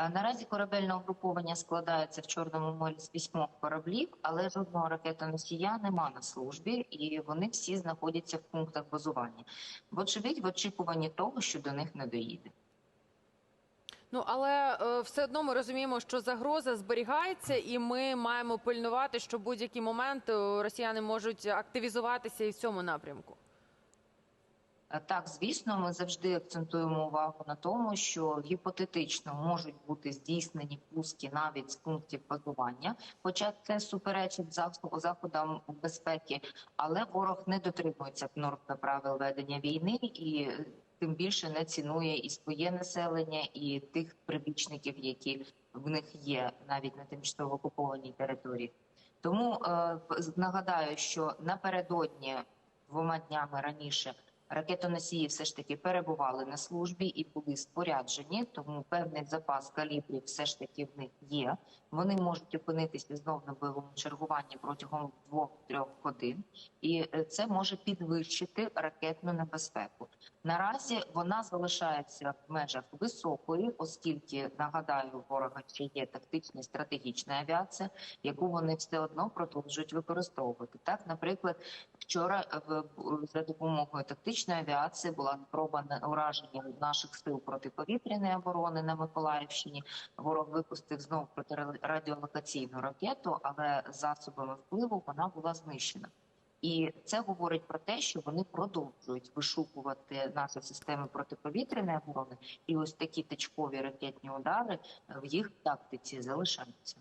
Е, Наразі корабельне угруповання складається в Чорному морі з вісьмох кораблів, але жодного ракетоносія нема на службі, і вони всі знаходяться в пунктах базування. Вочевидь, в очікуванні того, що до них не доїде. Ну але е, все одно ми розуміємо, що загроза зберігається, і ми маємо пильнувати, що будь-який момент е, росіяни можуть активізуватися і в цьому напрямку. Так, звісно, ми завжди акцентуємо увагу на тому, що гіпотетично можуть бути здійснені пуски навіть з пунктів базування, хоча це суперечить заходам безпеки, але ворог не дотримується норм та правил ведення війни і е, тим більше не цінує і своє населення, і тих прибічників, які в них є навіть на тимчасово окупованій території. Тому е, нагадаю, що напередодні двома днями раніше ракетоносії все ж таки перебували на службі і були споряджені, тому певний запас калібрів все ж таки в них є. Вони можуть опинитися знов на бойовому чергуванні протягом двох-трьох годин, і е, це може підвищити ракетну небезпеку. Наразі вона залишається в межах високої, оскільки нагадаю, ворога ще є тактична і стратегічна авіація, яку вони все одно продовжують використовувати. Так, наприклад, вчора е, за допомогою тактичної авіації була спроба ураження наших сил протиповітряної оборони на Миколаївщині. Ворог випустив знову протирадіолокаційну ракету, але засобами впливу вона була знищена. І це говорить про те, що вони продовжують вишукувати наші системи протиповітряної оборони, і ось такі точкові ракетні удари в їх тактиці залишаються.